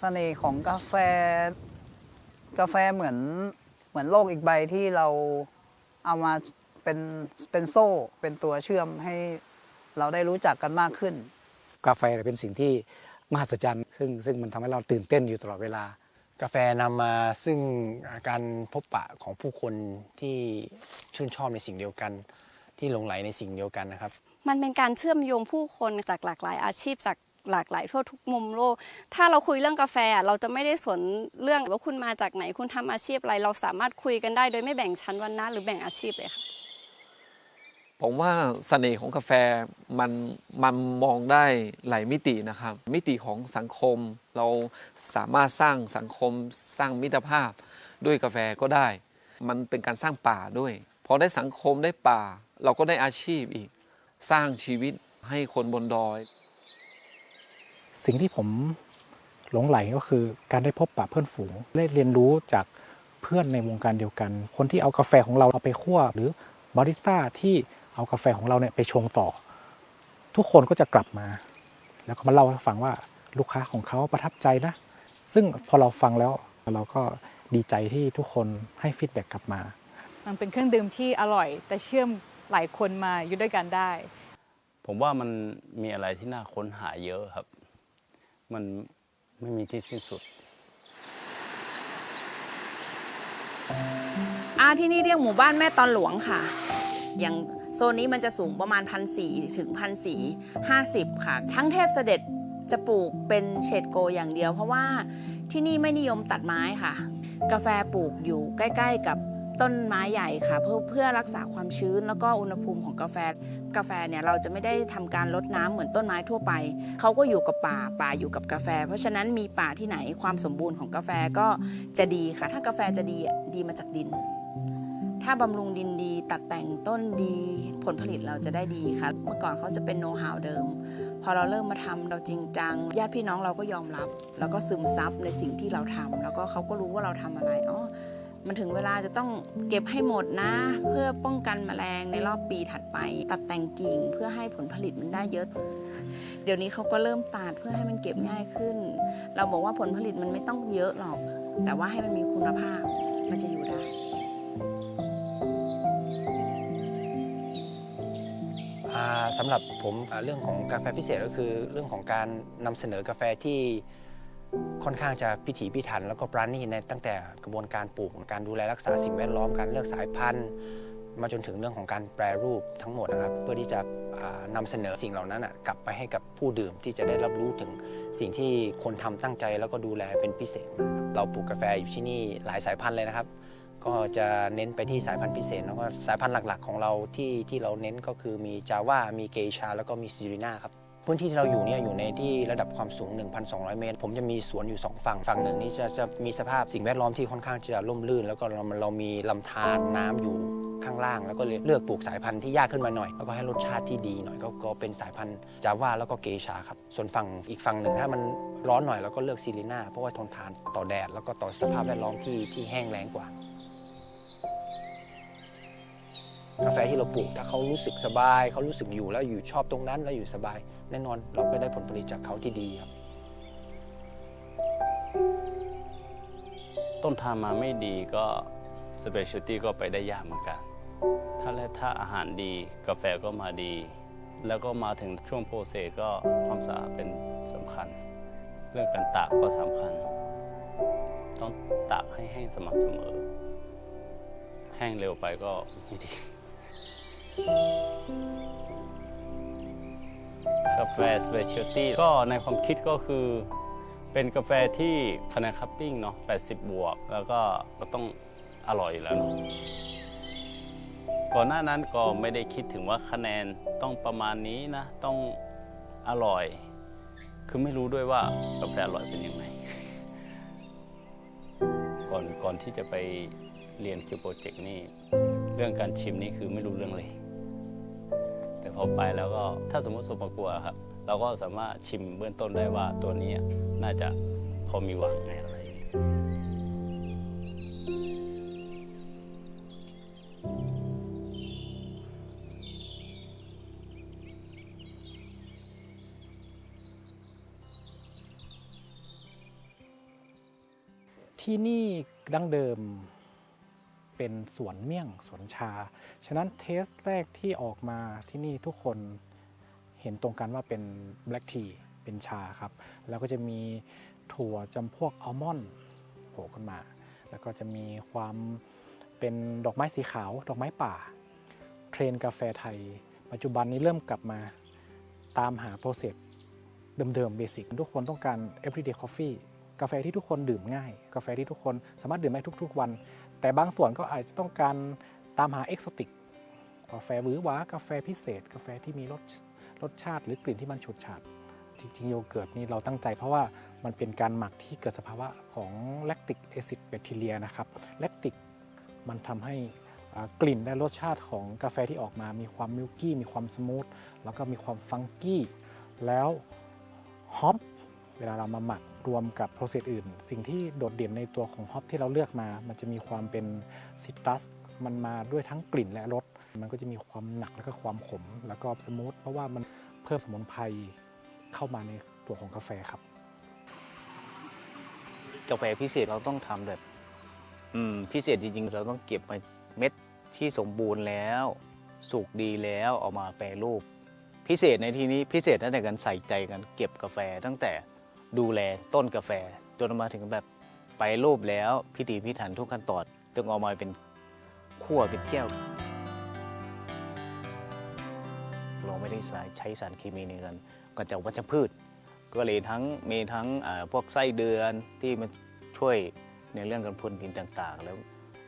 เสน่ห์ของกาแฟ กาแฟเหมือนเหมือนโลกอีกใบที่เราเอามาเป็นเป็นโซ่เป็นตัวเชื่อมให้เราได้รู้จักกันมากขึ้น กาแฟเป็นสิ่งที่มหัศจรรย์ ซึ่งซึ่งมันทำให้เราตื่นเต้นอยู่ตลอดเวลา กาแฟนำมาซึ่งการพบปะของผู้คนที่ชื่นชอบในสิ่งเดียวกัน ที่หลงไหลในสิ่งเดียวกันนะครับ มันเป็นการเชื่อมโยงผู้คนจากหลากหลายอาชีพจาก หลากหลายทั่วทุกมุมโลก ถ้าเราคุยเรื่องกาแฟเราจะไม่ได้สนเรื่องว่าคุณมาจากไหนคุณทำอาชีพอะไร เราสามารถคุยกันได้ โดยไม่แบ่งชั้นวรรณะหรือแบ่งอาชีพเลยค่ะผมว่าเสน่ห์ของกาแฟมันมันมองได้หลายมิตินะครับ มิติของสังคม เราสามารถสร้างสังคมสร้างมิตรภาพด้วยกาแฟก็ได้ มันเป็นการสร้างป่าด้วยพอได้สังคมได้ป่า เราก็ได้อาชีพอีก สร้างชีวิตให้คนบนดอย สิ่งที่ผมหลงไหลก็คือการได้พบปะเพื่อนฝูงได้เรียนรู้จากเพื่อนในวงการเดียวกัน คนที่เอากาแฟของเราเอาไปคั่วหรือบาริสต้าที่เอากาแฟของเราเนี่ยไปชงต่อ ทุกคนก็จะกลับมา แล้วก็มาเล่าให้ฟังว่าลูกค้าของเขาประทับใจนะ ซึ่งพอเราฟังแล้วเราก็ดีใจที่ทุกคนให้ฟีดแบ็กกลับมา มันเป็นเครื่องดื่มที่อร่อย แต่เชื่อมหลายคนมาอยู่ด้วยกันได้ ผมว่ามันมีอะไรที่น่าค้นหาเยอะครับ มันไม่มีที่สิ้นสุด อ่าที่นี่เรียกหมู่บ้านแม่ตอนหลวงค่ะ อย่างโซนนี้มันจะสูงประมาณพันสี่ถึงพันสี่ห้าสิบค่ะ ทั้งเทพเสด็จจะปลูกเป็นเฉดโกอย่างเดียว เพราะว่าที่นี่ไม่นิยมตัดไม้ค่ะ กาแฟปลูกอยู่ใกล้ ๆ กับต้นไม้ใหญ่ค่ะ เพื่อเพื่อรักษาความชื้นแล้วก็อุณหภูมิของกาแฟ กาแฟเนี่ยเราจะไม่ได้ทำการลดน้ำเหมือนต้นไม้ทั่วไป เขาก็อยู่กับป่าป่าอยู่กับกาแฟ เพราะฉะนั้นมีป่าที่ไหนความสมบูรณ์ของกาแฟก็จะดีค่ะ ถ้ากาแฟจะดีดีมาจากดิน ถ้าบำรุงดินดีตัดแต่งต้นดี ผลผลิตเราจะได้ดีค่ะ เมื่อก่อนเขาจะเป็นโน้ตฮาวเดิม พอเราเริ่มมาทำเราจริงจังญาติพี่น้องเราก็ยอมรับ แล้วก็ซึมซับในสิ่งที่เราทำแล้วก็เขาก็รู้ว่าเราทำอะไรอ๋อ มันถึงเวลาจะต้องเก็บให้หมดนะ เพื่อป้องกันแมลงในรอบปีถัดไป ตัดแต่งกิ่งเพื่อให้ผลผลิตมันได้เยอะ เดี๋ยวนี้เขาก็เริ่มตัดเพื่อให้มันเก็บง่ายขึ้น เราบอกว่าผลผลิตมันไม่ต้องเยอะหรอก แต่ว่าให้มันมีคุณภาพมันจะอยู่ได้สำหรับผมเรื่องของกาแฟพิเศษก็คือเรื่องของการนำเสนอกาแฟที่ ค่อนข้างจะพิถีพิถันแล้วก็ปราณีตในตั้งแต่กระบวนการปลูกการดูแลรักษาสิ่งแวดล้อมการเลือกสายพันธุ์ มาจนถึงเรื่องของการแปรรูปทั้งหมดนะครับ เพื่อที่จะอ่านำเสนอสิ่งเหล่านั้นกลับไปให้กับผู้ดื่มที่จะได้รับรู้ถึงสิ่งที่คนทำตั้งใจแล้วก็ดูแลเป็นพิเศษ เราปลูกกาแฟอยู่ที่นี่หลายสายพันธุ์เลยนะครับ ก็จะเน้นไปที่สายพันธุ์พิเศษแล้วก็สายพันธุ์หลักๆ ของเราที่ที่เราเน้นก็คือมีจาว่ามีเกชา แล้วก็มีซิริน่าครับ พื้นที่ที่เราอยู่เนี่ยอยู่ในที่ระดับความสูง 1,200 เมตร ผมจะมีสวนอยู่ 2 ฝั่ง ฝั่งหนึ่งนี่จะจะมีสภาพสิ่งแวดล้อมที่ค่อนข้างจะร่มรื่น แล้วก็เราเรามีลำธารน้ำอยู่ข้างล่าง แล้วก็เลือกปลูกสายพันธุ์ที่ยากขึ้นมาหน่อย แล้วก็ให้รสชาติที่ดีหน่อยก็ก็เป็นสายพันธุ์จาว่าแล้วก็เกชาครับ ส่วนฝั่งอีกฝั่งหนึ่งถ้ามันร้อนหน่อยเราก็เลือกซิริน่าเพราะว่าทนทานต่อแดดแล้วก็ต่อสภาพแวดล้อมที่ที่แห้งแล้งกว่ากาแฟที่เราปลูกถ้าเขารู้สึกสบายเขารู้สึกอยู่แล้วอยู่ชอบตรงนั้นแล้วอยู่สบาย แน่นอนเราก็ได้ผลผลิตจากเขาที่ดีครับ ต้นทางมาไม่ดีก็สเปเชียลตี้ก็ไปได้ยากเหมือนกัน ถ้าและถ้าอาหารดีกาแฟก็มาดี แล้วก็มาถึงช่วงโปรเซสก็ความสะอาดเป็นสำคัญ เรื่องการตากก็สำคัญ ต้องตากให้แห้งสม่ำเสมอ แห้งเร็วไปก็ไม่ดี กาแฟสเปเชียลตี้ก็ในความคิดก็คือเป็นกาแฟที่คะแนนคัพปิ้งเนาะ80 บวก แล้วก็ก็ต้องอร่อยแล้วเนาะก่อนหน้านั้นก็ไม่ได้คิดถึงว่าคะแนนต้องประมาณนี้นะ ต้องอร่อย คือไม่รู้ด้วยว่ากาแฟอร่อยเป็นยังไงก่อนก่อนที่จะไปเรียนคิวโปรเจกต์นี่ เรื่องการชิมนี่คือไม่รู้เรื่องเลย แต่พอไปแล้วก็ถ้าสมมติสมประกวดครับ เราก็สามารถชิมเบื้องต้นได้ว่าตัวนี้น่าจะพอมีหวังในอะไรที่นี่ดั้งเดิม เป็นสวนเมี่ยงสวนชา ฉะนั้นเทสแรกที่ออกมาที่นี่ทุกคนเห็นตรงกันว่าเป็น black tea เป็นชาครับ แล้วก็จะมีถั่วจำพวกอัลมอนด์โผล่ขึ้นมา แล้วก็จะมีความเป็นดอกไม้สีขาว ดอกไม้ป่า เทรนกาแฟไทย ปัจจุบันนี้เริ่มกลับมาตามหาโปรเซสเดิมๆเบสิกทุกคนต้องการ everyday coffee กาแฟที่ทุกคนดื่มง่าย กาแฟที่ทุกคนสามารถดื่มได้ทุก ๆ วัน แต่บางส่วนก็อาจจะต้องการตามหาเอกโซติกกาแฟหวือหวากาแฟพิเศษ กาแฟที่มีรสรสชาติหรือกลิ่นที่มันฉูดฉาดจริงๆโยเกิร์ตนี่เราตั้งใจเพราะว่ามันเป็นการหมักที่เกิดสภาวะของแลคติกแอซิดแบคทีเรียนะครับแลคติกมันทำให้กลิ่นและรสชาติของกาแฟที่ออกมา มีความมิลกี้ มีความสมูท แล้วก็มีความฟังกี้ แล้วฮอป เวลาเรามาหมักรวมกับโปรเซสอื่น สิ่งที่โดดเด่นในตัวของฮอปที่เราเลือกมา มันจะมีความเป็นซิตรัสมันมาด้วยทั้งกลิ่นและรสมันก็จะมีความหนักแล้วก็ความขม แล้วก็สมูทเพราะว่ามันเพิ่มสมุนไพรเข้ามาในตัวของกาแฟครับ กาแฟพิเศษเราต้องทำแบบอืมพิเศษจริงๆ เราต้องเก็บมาเม็ดที่สมบูรณ์แล้ว สุกดีแล้วเอามาแปรรูป พิเศษในที่นี้พิเศษตั้งแต่การใส่ใจกันเก็บกาแฟตั้งแต่ ดูแลต้นกาแฟจนมาถึงแบบไปรูปแล้วพิถีพิถันทุกขั้นตอนจนออกมาเป็นขั้วเป็นแก้วเราไม่ได้ใช้สารเคมีในการกำจัดวัชพืช ก็เลยทั้งมีทั้งพวกไส้เดือนที่มันช่วยในเรื่องการพรวนดินต่างๆ แล้ว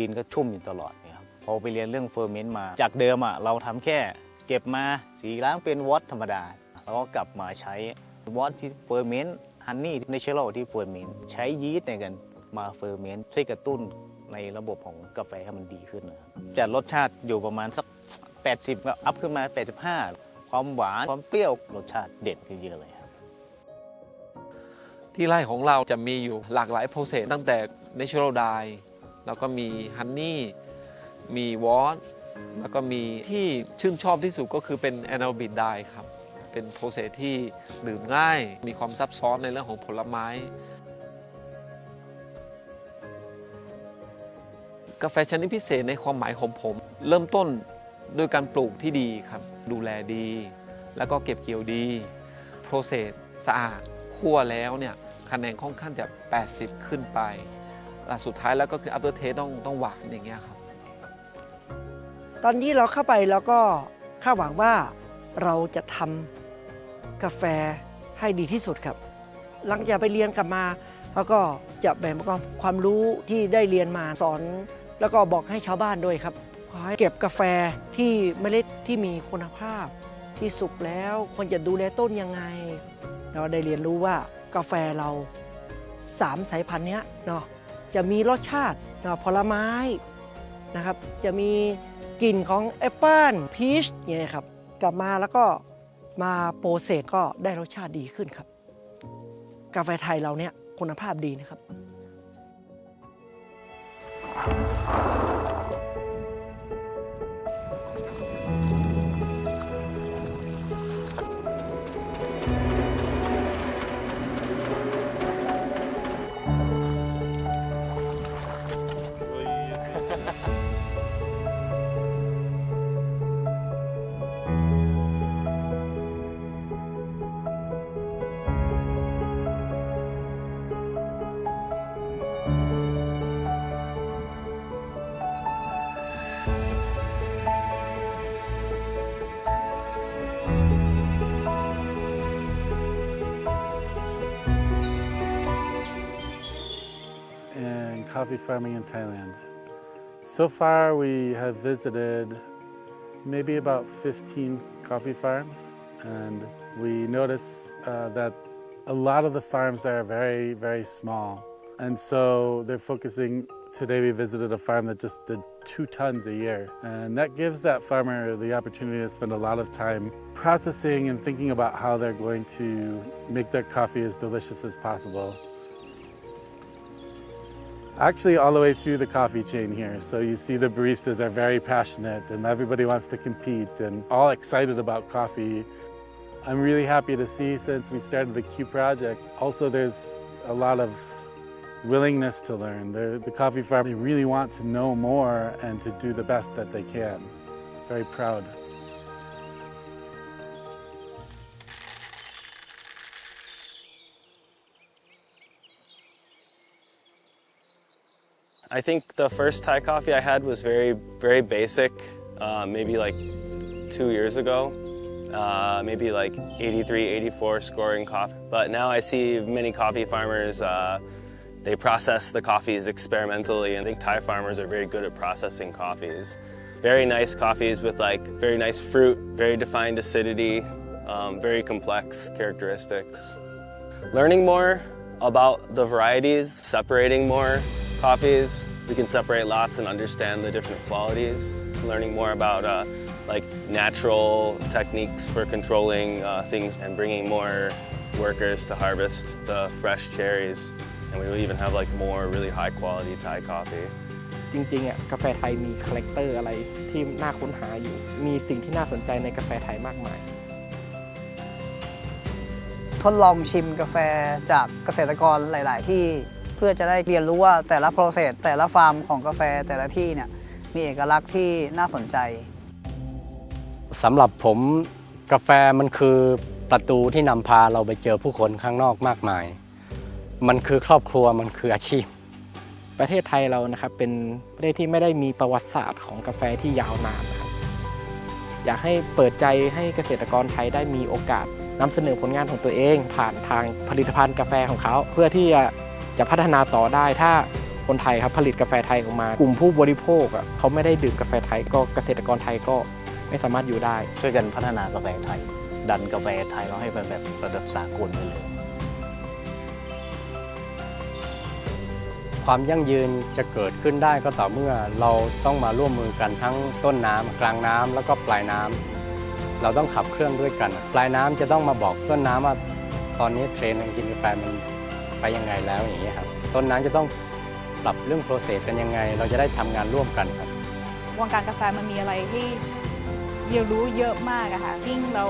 ดินก็ชุ่มอยู่ตลอดนี่ยครับพอไปเรียนเรื่องเฟอร์เมนต์มา จากเดิมอะเราทำแค่เก็บมาสีล้างเป็นวอตธรรมดา แล้วก็กลับมาใช้วอตที่เฟอร์เมนต์ ฮันนี่ในเชลล์ที่เฟอร์เมนใช้ยีสต์ในการมาเฟอร์เมนช่วยกระตุ้นในระบบของกาแฟให้มันดีขึ้นนะครับจากรสชาติอยู่ประมาณสัก 80 ก็อัพขึ้นมา 85 ความหวาน ความเปรี้ยว รสชาติเด็ดขึ้นเยอะเลยครับ ที่ไร่ของเราจะมีอยู่หลากหลายโปรเซสตั้งแต่ natural dye แล้วก็มีฮันนี่ มีวอตแล้วก็มีที่ชื่นชอบที่สุดก็คือเป็น anaerobic dye ครับ เป็นโปรเซสที่ดื่มง่าย มีความซับซ้อนในเรื่องของผลไม้ กาแฟชนิดพิเศษในความหมายของผม เริ่มต้นด้วยการปลูกที่ดีครับ ดูแลดี แล้วก็เก็บเกี่ยวดี โปรเซสสะอาดคั่วแล้วเนี่ยคะแนนค่อนข้างจะ 80 ขึ้นไป สุดท้ายแล้วก็คืออั t เ r อร์เทต้องต้องหวานอย่างเงี้ยครับ ตอนที่เราเข้าไปเราก็คาดหวังว่าเราจะทำ กาแฟให้ดีที่สุดครับ หลังจากไปเรียนกลับมาเราก็จะแบ่งความรู้ที่ได้เรียนมาสอน แล้วก็บอกให้ชาวบ้านด้วยครับขอให้เก็บกาแฟที่เมล็ดที่มีคุณภาพ ที่สุกแล้วควรจะดูแลต้นยังไง เราได้เรียนรู้ว่ากาแฟเราสามสายพันธุ์เนี้ยเนาะจะมีรสชาติเนาะผลไม้นะครับ จะมีกลิ่นของแอปเปิ้ลพีชเนี่ยครับ กลับมาแล้วก็ มาโปรเซสก็ได้รสชาติดีขึ้นครับ กาแฟไทยเราเนี่ยคุณภาพดีนะครับ coffee farming in Thailand. So far, we have visited maybe about 15 coffee farms, and we notice uh, that a lot of the farms are very, very small. And so they're focusing. Today, we visited a farm that just did two tons a year. And that gives that farmer the opportunity to spend a lot of time processing and thinking about how they're going to make their coffee as delicious as possible actually all the way through the coffee chain here. So you see the baristas are very passionate and everybody wants to compete and all excited about coffee. I'm really happy to see since we started the Q project. Also, there's a lot of willingness to learn. The coffee farm, they really want to know more and to do the best that they can. Very proud. I think the first Thai coffee I had was very, very basic, uh, maybe like two years ago. Uh, maybe like 83, 84 scoring coffee. But now I see many coffee farmers, uh, they process the coffees experimentally, and I think Thai farmers are very good at processing coffees. Very nice coffees with like very nice fruit, very defined acidity, um, very complex characteristics. Learning more about the varieties, separating more coffees. We can separate lots and understand the different qualities. Learning more about uh, like natural techniques for controlling uh, things and bringing more workers to harvest the fresh cherries. And we will even have like more really high quality Thai coffee. จริงๆอ่ะกาแฟไทยมีคาแรคเตอร์อะไรที่น่าค้นหาอยู่ มีสิ่งที่น่าสนใจในกาแฟไทยมากมาย ทดลองชิมกาแฟจากเกษตรกรหลาย ๆ ที่ เพื่อจะได้เรียนรู้ว่าแต่ละโปรเซสแต่ละฟาร์มของกาแฟแต่ละที่เนี่ยมีเอกลักษณ์ที่น่าสนใจสำหรับผมกาแฟมันคือประตูที่นำพาเราไปเจอผู้คนข้างนอกมากมาย มันคือครอบครัวมันคืออาชีพ ประเทศไทยเรานะครับเป็นประเทศที่ไม่ได้มีประวัติศาสตร์ของกาแฟที่ยาวนานนะครับอยากให้เปิดใจให้เกษตรกรไทยได้มีโอกาสนำเสนอผลงานของตัวเอง ผ่านทางผลิตภัณฑ์กาแฟของเขา เพื่อที่จะ จะพัฒนาต่อได้ถ้าคนไทยครับผลิตกาแฟไทยออกมา กลุ่มผู้บริโภคอะเขาไม่ได้ดื่มกาแฟไทยก็เกษตรกรไทยก็ไม่สามารถอยู่ได้ ช่วยกันพัฒนากาแฟไทย ดันกาแฟไทยเราให้เป็นแบบระดับสากลไปเลย ความยั่งยืนจะเกิดขึ้นได้ก็ต่อเมื่อเราต้องมาร่วมมือกันทั้งต้นน้ำกลางน้ำแล้วก็ปลายน้ำเราต้องขับเคลื่อนด้วยกัน ปลายน้ำจะต้องมาบอกต้นน้ำว่าตอนนี้เทรนด์การกินกาแฟมัน ไปยังไงแล้วอย่างนี้ยครับต้นน้ำจะต้องปรับเรื่องโปรเซสกันยังไง เราจะได้ทำงานร่วมกันครับ วงการกาแฟมันมีอะไรที่เรียนรู้เยอะมากอะค่ะ ยิ่งเรา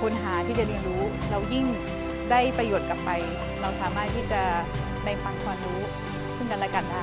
ค้นหาที่จะเรียนรู้ เรายิ่งได้ประโยชน์กลับไป เราสามารถที่จะแบ่งปันความรู้ซึ่งกันและกันได้